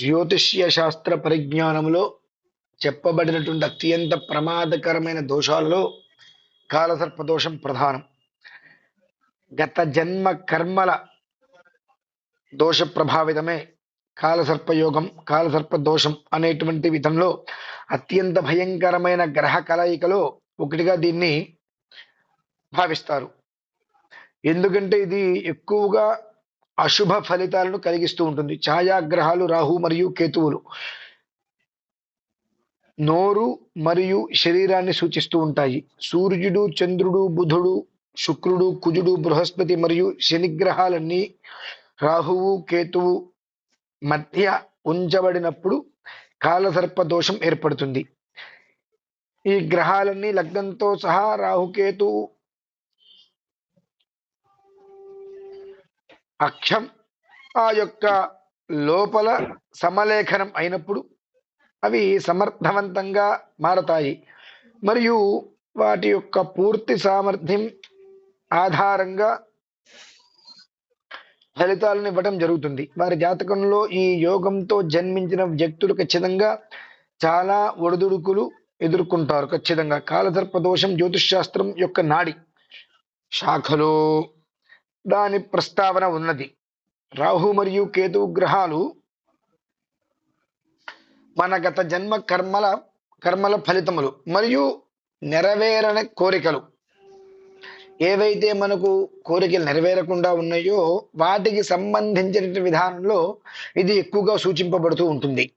జ్యోతిష్య శాస్త్ర పరిజ్ఞానంలో చెప్పబడినటువంటి అత్యంత ప్రమాదకరమైన దోషాలలో కాలసర్ప దోషం ప్రధానం. గత జన్మ కర్మల దోష ప్రభావితమే కాలసర్పయోగం కాలసర్ప దోషం అనేటువంటి విధంలో అత్యంత భయంకరమైన గ్రహ కలయికలో ఒకటిగా దీన్ని భావిస్తారు. ఎందుకంటే ఇది ఎక్కువగా అశుభ ఫలితాలను కలిగిస్తూ ఉంటుంది. ఛాయాగ్రహాలు రాహు మరియు కేతువులు. నోరు మరియు శరీరాన్ని సూచిస్తూ ఉంటాయి. సూర్యుడు చంద్రుడు బుధుడు శుక్రుడు కుజుడు బృహస్పతి మరియు శనిగ్రహాలన్నీ రాహువు కేతువు మధ్య ఉంచబడినప్పుడు కాలసర్ప దోషం ఏర్పడుతుంది. ఈ గ్రహాలన్నీ లగ్నంతో సహా రాహుకేతు అక్షం ఆ యొక్క లోపల సమలేఖనం అయినప్పుడు అవి సమర్థవంతంగా మారతాయి. మరియు వాటి యొక్క పూర్తి సామర్థ్యం ఆధారంగా ఫలితాలను ఇవ్వడం జరుగుతుంది. వారి జాతకంలో ఈ యోగంతో జన్మించిన వ్యక్తులు ఖచ్చితంగా చాలా ఒడిదుడుకులు ఎదుర్కొంటారు. ఖచ్చితంగా కాలసర్ప దోషం జ్యోతిష్ శాస్త్రం యొక్క నాడి. శాఖలో దాని ప్రస్తావన ఉన్నది. రాహు మరియు కేతు గ్రహాలు మన గత జన్మ కర్మల కర్మల ఫలితములు మరియు నెరవేరని కోరికలు. ఏవైతే మనకు కోరికలు నెరవేరకుండా ఉన్నాయో వాటికి సంబంధించిన విధానంలో ఇది ఎక్కువగా సూచింపబడుతూ ఉంటుంది.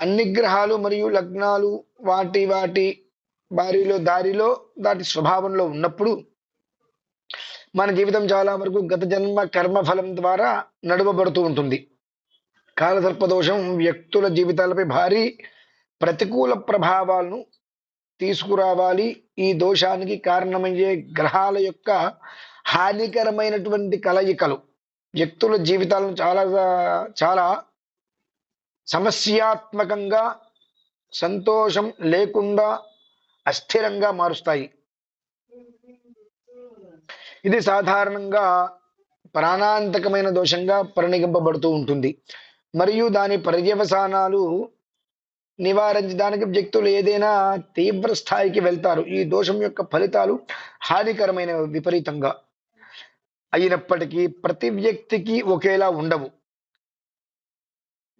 అన్ని గ్రహాలు మరియు లగ్నాలు వాటి వాటి వారిలో దారిలో దాటి స్వభావంలో ఉన్నప్పుడు మన జీవితం చాలా వరకు గత జన్మ కర్మ ఫలం ద్వారా నడవబడుతూ ఉంటుంది. కాలసర్పదోషం వ్యక్తుల జీవితాలపై భారీ ప్రతికూల ప్రభావాలను తీసుకురావాలి. ఈ దోషానికి కారణమయ్యే గ్రహాల యొక్క హానికరమైనటువంటి కలయికలు. వ్యక్తుల జీవితాలను చాలా చాలా సమస్యాత్మకంగా సంతోషం లేకుండా అస్థిరంగా మారుస్తాయి. ఇది సాధారణంగా ప్రాణాంతకమైన దోషంగా పరిణింపబడుతూ ఉంటుంది. మరియు దాని పర్యవసానాలు నివారించడానికి వ్యక్తులు ఏదైనా తీవ్ర స్థాయికి వెళ్తారు. ఈ దోషం యొక్క ఫలితాలు హానికరమైన విపరీతంగా అయినప్పటికీ ప్రతి వ్యక్తికి ఒకేలా ఉండవు.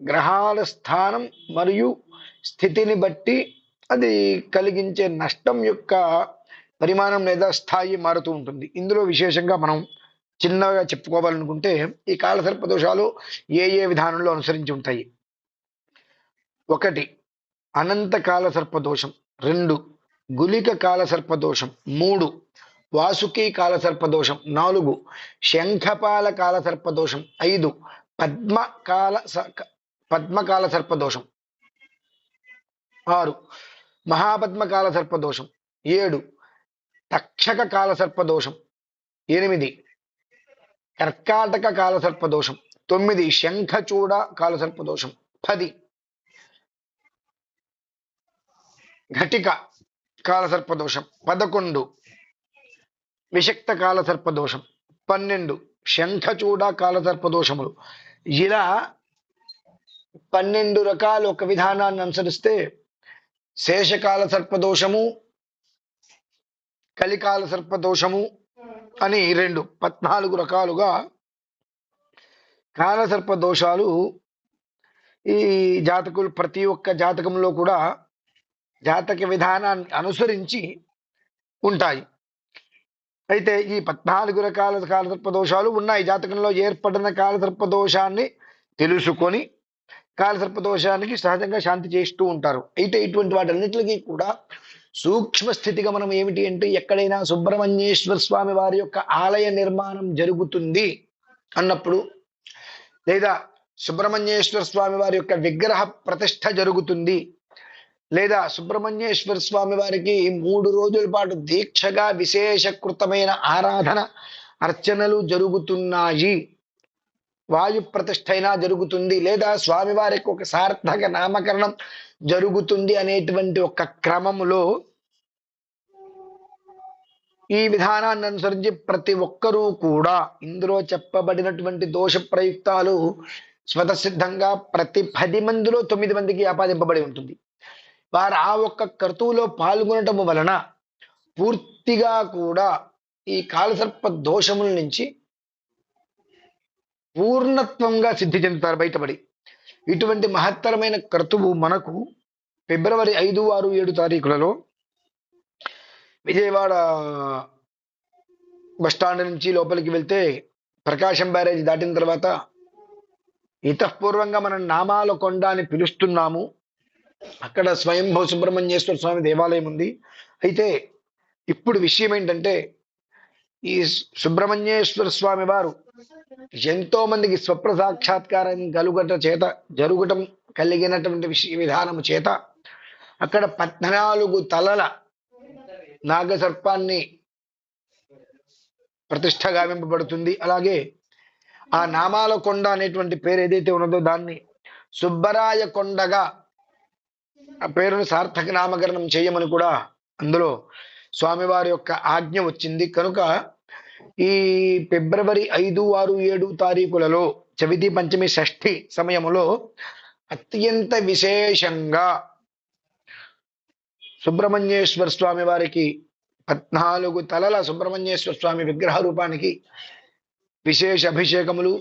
గ్రహాల స్థానం మరియు స్థితిని బట్టి అది కలిగించే నష్టం యొక్క పరిమాణం లేదా స్థాయి మారుతూ ఉంటుంది. ఇందులో విశేషంగా మనం చిన్నగా చెప్పుకోవాలనుకుంటే ఈ కాలసర్ప దోషాలు ఏ ఏ విధానంలో అనుసరించి ఉంటాయి. ఒకటి అనంత కాలసర్ప సర్పదోషం రెండు గులిక కాల సర్పదోషం మూడు వాసుకి కాల సర్పదోషం నాలుగు శంఖపాల కాల సర్పదోషం ఐదు పద్మకాల స- పద్మకాల సర్పదోషం ఆరు మహాపద్మకాల సర్పదోషం ఏడు తక్షక కాల సర్పదోషం ఎనిమిది. కర్కాటక కాల సర్పదోషం తొమ్మిది. శంఖచూడ కాల సర్పదోషం పది. ఘటిక కాలసర్పదోషం పదకొండు. విషక్త కాలసర్పదోషం పన్నెండు. శంఖచూడ కాలసర్పదోషములు ఇలా పన్నెండు రకాలు ఒక విధానాన్ని అనుసరిస్తే శేషకాల సర్పదోషము కలికాల సర్పదోషము అని రెండు పద్నాలుగు రకాలుగా కాలసర్ప దోషాలు ఈ జాతకులు ప్రతి ఒక్క జాతకంలో కూడా జాతక విధానాన్ని అనుసరించి ఉంటాయి. అయితే ఈ పద్నాలుగు రకాల కాలసర్ప దోషాలు ఉన్నాయి. జాతకంలో ఏర్పడిన కాలసర్ప దోషాన్ని తెలుసుకొని కాలసర్ప దోషానికి సహజంగా శాంతి చేస్తూ ఉంటారు. అయితే ఇటువంటి వాటన్నిటికీ కూడా సూక్ష్మ స్థితిగా మనం ఏమిటి అంటే ఎక్కడైనా సుబ్రహ్మణ్యేశ్వర స్వామి వారి యొక్క ఆలయ నిర్మాణం జరుగుతుంది అన్నప్పుడు లేదా సుబ్రహ్మణ్యేశ్వర స్వామి వారి యొక్క విగ్రహ ప్రతిష్ట జరుగుతుంది లేదా సుబ్రహ్మణ్యేశ్వర స్వామి వారికి మూడు రోజుల పాటు దీక్షగా విశేషకృతమైన ఆరాధన అర్చనలు జరుగుతున్నాయి. వాయు ప్రతిష్ఠ అయినా జరుగుతుంది లేదా స్వామివారికి ఒక సార్థక నామకరణం జరుగుతుంది అనేటువంటి ఒక క్రమములో ఈ విధానాన్ని అనుసరించి ప్రతి ఒక్కరూ కూడా ఇందులో చెప్పబడినటువంటి దోష ప్రయుక్తాలు స్వతసిద్ధంగా ప్రతి పది మందిలో తొమ్మిది మందికి ఆపాదింపబడి ఉంటుంది. వారు ఆ ఒక్క క్రతువులో పాల్గొనటము వలన పూర్తిగా కూడా ఈ కాలసర్ప దోషముల నుంచి పూర్ణత్వంగా సిద్ధి చెందుతారు బయటపడి. ఇటువంటి మహత్తరమైన క్రతువు మనకు ఫిబ్రవరి ఐదు ఆరు ఏడు తారీఖులలో విజయవాడ బస్టాండ్ నుంచి లోపలికి వెళ్తే ప్రకాశం బ్యారేజ్ దాటిన తర్వాత ఇతపూర్వంగా మనం నామాల కొండ అని పిలుస్తున్నాము. అక్కడ స్వయంభూ సుబ్రహ్మణ్యేశ్వర స్వామి దేవాలయం ఉంది. అయితే ఇప్పుడు విషయం ఏంటంటే ఈ సుబ్రహ్మణ్యేశ్వర స్వామి వారు ఎంతో మందికి స్వప్న సాక్షాత్కారం కలుగట చేత జరుగుటం కలిగినటువంటి విషయ విధానము చేత అక్కడ పద్నాలుగు తలల నాగసర్పాన్ని ప్రతిష్ట గావింపబడుతుంది. అలాగే ఆ నామాల కొండ అనేటువంటి పేరు ఏదైతే ఉన్నదో దాన్ని సుబ్బరాయ కొండగా ఆ పేరును సార్థక నామకరణం చేయమని కూడా అందులో స్వామివారి యొక్క ఆజ్ఞ వచ్చింది. కనుక ఈ ఫిబ్రవరి ఐదు ఆరు ఏడు తారీఖులలో చవితి పంచమి షష్ఠి సమయములో అత్యంత విశేషంగా సుబ్రహ్మణ్యేశ్వర స్వామి వారికి పద్నాలుగు తలల సుబ్రహ్మణ్యేశ్వర స్వామి విగ్రహ రూపానికి విశేష అభిషేకములు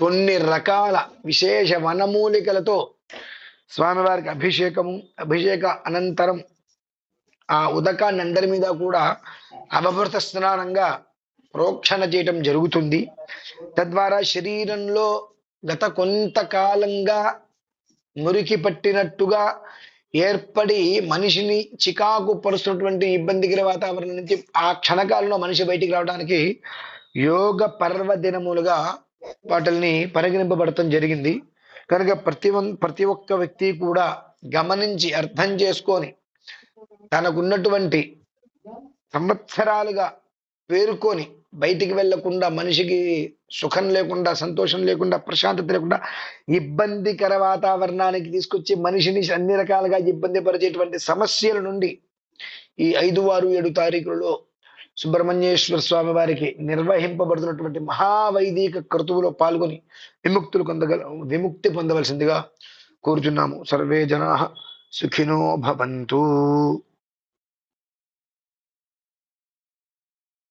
కొన్ని రకాల విశేష వనమూలికలతో స్వామివారికి అభిషేకము అభిషేక అనంతరం ఆ ఉదకాన్ని అందరి మీద కూడా అవభృత స్నానంగా ప్రోక్షణ చేయటం జరుగుతుంది. తద్వారా శరీరంలో గత కొంతకాలంగా మురికి పట్టినట్టుగా ఏర్పడి మనిషిని చికాకు పరుస్తున్నటువంటి ఇబ్బందికర వాతావరణం నుంచి ఆ క్షణకాలంలో మనిషి బయటికి రావడానికి యోగ పర్వదినములుగా వాటిని పరిగణింపబడటం జరిగింది. కనుక ప్రతి ప్రతి ఒక్క వ్యక్తి కూడా గమనించి అర్థం చేసుకొని తనకున్నటువంటి సంవత్సరాలుగా పేరుకొని బయటికి వెళ్ళకుండా మనిషికి సుఖం లేకుండా సంతోషం లేకుండా ప్రశాంతత లేకుండా ఇబ్బందికర వాతావరణానికి తీసుకొచ్చి మనిషిని అన్ని రకాలుగా ఇబ్బంది పరిచేటువంటి సమస్యల నుండి ఈ ఐదు ఆరు ఏడు తారీఖులలో సుబ్రహ్మణ్యేశ్వర స్వామి వారికి నిర్వహింపబడుతున్నటువంటి మహావైదిక క్రతువులో పాల్గొని విముక్తులు పొందగల విముక్తి పొందవలసిందిగా కోరుచున్నాము. సర్వే జనా सुखिनो भवन्तु।